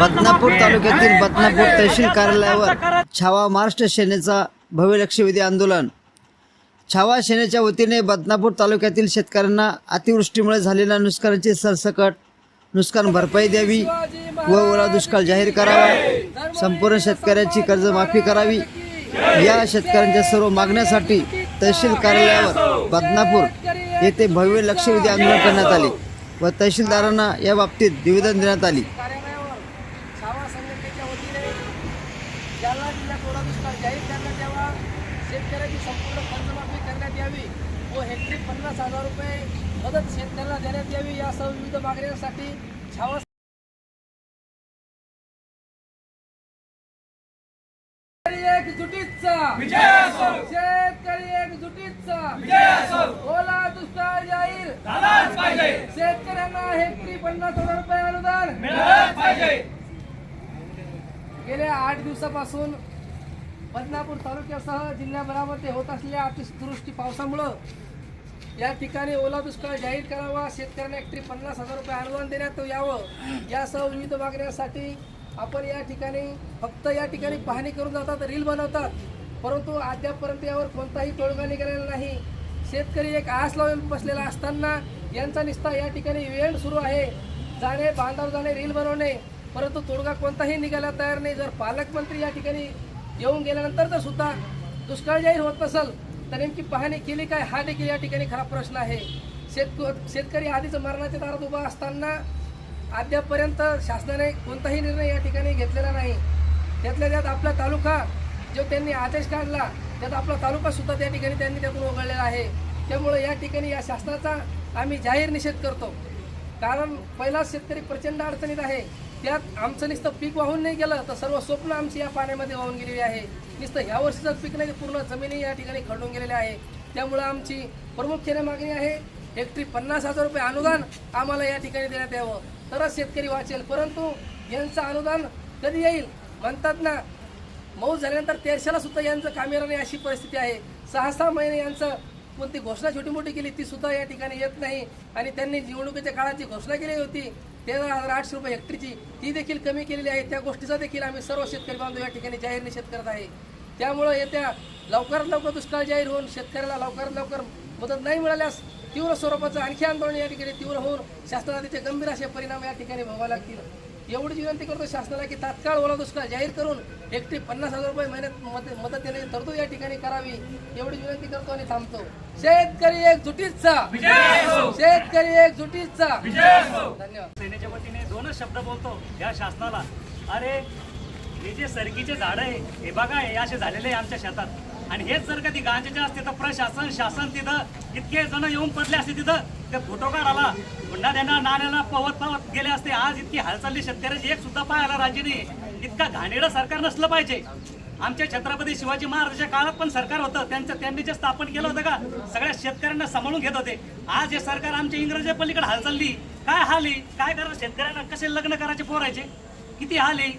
बदनापूर तालुक्यातील बदनापूर तहसील कार्यालयावर छावा महाराष्ट्र सेनेचा भव्य लक्षवेधी आंदोलन. छावा सेनेच्या वतीने बदनापूर तालुक्यातील शेतकऱ्यांना अतिवृष्टीमुळे झालेल्या नुकसानाची सरसकट नुकसान भरपाई द्यावी व ओला दुष्काळ जाहीर करावा. संपूर्ण शेतकऱ्याची कर्जमाफी करावी. या शेतकऱ्यांच्या सर्व मागण्यासाठी तहसील कार्यालयावर बदनापूर येथे भव्य लक्षवेधी आंदोलन करण्यात आले व तहसीलदारांना या बाबतीत निवेदन देण्यात आली. वतीने जालना जिल्ह्यात ओला दुष्काळ जाहीर करण्यात यावा शेतकऱ्याची संपूर्ण कर्जमाफी करण्यात यावी व हेक्टरी पन्नास हजार रुपये मदत शेतकऱ्याला देण्यात यावी यासह विविध मागण्यांसाठी छावा शेतकरी एकजुटीचा शेतकरी एकजुटीचा ओला दुष्काळ जाहीर. शेतकऱ्यांना हेक्टरी पन्नास हजार रुपये अनुदान. गेल्या आठ दिवसापासून बदनापूर तालुक्यासह जिल्ह्याभरामध्ये होत असलेल्या अतिवृष्टी पावसामुळं या ठिकाणी ओला दुष्काळ जाहीर करावा शेतकऱ्यांना हेक्टरी पन्नास हजार रुपये अनुदान देण्यात यावं यासह विविध मागण्यांसाठी आपण या ठिकाणी फक्त या ठिकाणी पाहणी करून जातात रील बनवतात. परंतु अद्यापपर्यंत यावर कोणताही तोडगा निघालेला नाही. शेतकरी एक आस लावून बसलेला असताना यांचा निस्ता या ठिकाणी इव्हेंट सुरू आहे. जाणे बांधावर जाणे रील बनवणे परंतु तोडगा कोणताही निघायला तयार नाही. जर पालकमंत्री या ठिकाणी येऊन गेल्यानंतर जर सुद्धा दुष्काळ जाहीर होत नसेल तर नेमकी पाहणी केली काय? हा देखील या ठिकाणी खरा प्रश्न आहे. शेतक शेतकरी आधीच मरणाच्या दारात उभा असताना अद्यापर्यंत शासनाने कोणताही निर्णय या ठिकाणी घेतलेला नाही. त्यातल्या त्यात आपला तालुका जो त्यांनी आदेश काढला त्यात आपला तालुका सुद्धा त्या ठिकाणी त्यांनी त्यातून वगळलेला आहे. त्यामुळे या ठिकाणी या शासनाचा आम्ही जाहीर निषेध करतो. कारण पहिलाच शेतकरी प्रचंड अडचणीत आहे. त्यात आमचं नुसतं पीक वाहून नाही गेलं तर सर्व स्वप्न आमची या पाण्यामध्ये वाहून गेलेली आहे. नुसतं ह्या वर्षीचं पीक नाही पूर्ण जमिनी या ठिकाणी खडून गेलेल्या आहे. त्यामुळं आमची प्रमुख्याने मागणी आहे हेक्टरी पन्नास हजार रुपये अनुदान आम्हाला या ठिकाणी देण्यात यावं. तरच शेतकरी वाचेल परंतु यांचं अनुदान कधी येईल? म्हणतात ना मऊ झाल्यानंतर तेरशाला सुद्धा यांचं कामेरा नाही अशी परिस्थिती आहे. सहा सहा महिने यांचं कोणती घोषणा छोटी मोठी केली ती सुद्धा या ठिकाणी येत नाही. आणि त्यांनी निवडणुकीच्या काळात जी घोषणा केली होती. तेरा हजार आठशे रुपये हेक्टरची ती देखील कमी केलेली आहे. त्या गोष्टीचा देखील आम्ही सर्व शेतकरी बांधव या ठिकाणी जाहीर निषेध करत आहे. त्यामुळं येत्या लवकरात लवकर दुष्काळ जाहीर होऊन शेतकऱ्याला लवकरात लवकर मदत नाही मिळाल्यास तीव्र स्वरूपाचं आणखी आंदोलन या ठिकाणी तीव्र होऊन शासनाला त्याचे गंभीर असे परिणाम या ठिकाणी भोगावे लागतील. एवढीच विनंती करतो शासनाला की तात्काळ ओला दुष्काळ जाहीर करून एकटी पन्नास हजार रुपये महिन्यात मदत मदत देण्याची तरतूद या ठिकाणी करावी एवढी विनंती करतो आणि थांबतो. शेतकरी एकजुटीचा शेतकरी एकजुटीचा धन्यवाद. सेनेच्या वतीने दोनच शब्द बोलतो या शासनाला. अरे हे जे सरकीचे झाड आहे हे बघा हे असे झालेले आहे आमच्या शेतात. आणि हेच जर कधी गांजेचे असते तर प्रशासन शासन तिथं इतके जण येऊन पडले असते तिथं ते फोटोकार आला गुंडा देणार नाण्याला पवत पवत गेले असते. आज इतकी हालचाली शेतकऱ्याची एक सुद्धा पाहायला राज्य इतका घाणेरडं सरकार नसलं पाहिजे. आमच्या छत्रपती शिवाजी महाराजांच्या काळात पण सरकार होतं. त्यांचं त्यांनी जे स्थापन केलं होतं का सगळ्या शेतकऱ्यांना सांभाळून घेत होते. आज हे सरकार आमच्या इंग्रजी पलीकडे हाल काय हाली? काय करा? शेतकऱ्यांना कसे लग्न करायचे पोरायचे? किती हाली?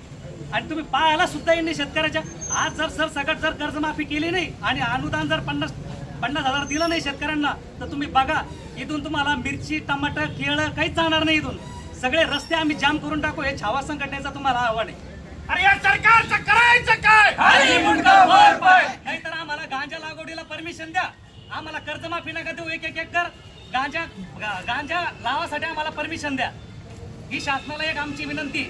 आणि तुम्ही पाहायला सुद्धा येईल नाही शेतकऱ्याच्या. आज जर सर सगळं जर कर्जमाफी केली नाही आणि अनुदान जर पन्नास पन्नास हजार दिलं नाही शेतकऱ्यांना तर तुम्ही बघा इथून तुम्हाला मिरची टमाटर केळं काहीच जाणार नाही इथून. सगळे रस्ते आम्ही जाम करून टाकू हे छावा संघटनेचा तुम्हाला आव्हान आहे. अरे या सरकारचं करायचं काय? नाहीतर आम्हाला गांजा लागवडीला परमिशन द्या. आम्हाला कर्जमाफी नका देऊ एक एक एकर गांजा गा- गांजा लावासाठी आम्हाला परमिशन द्या. ही शासनाला एक आमची विनंती.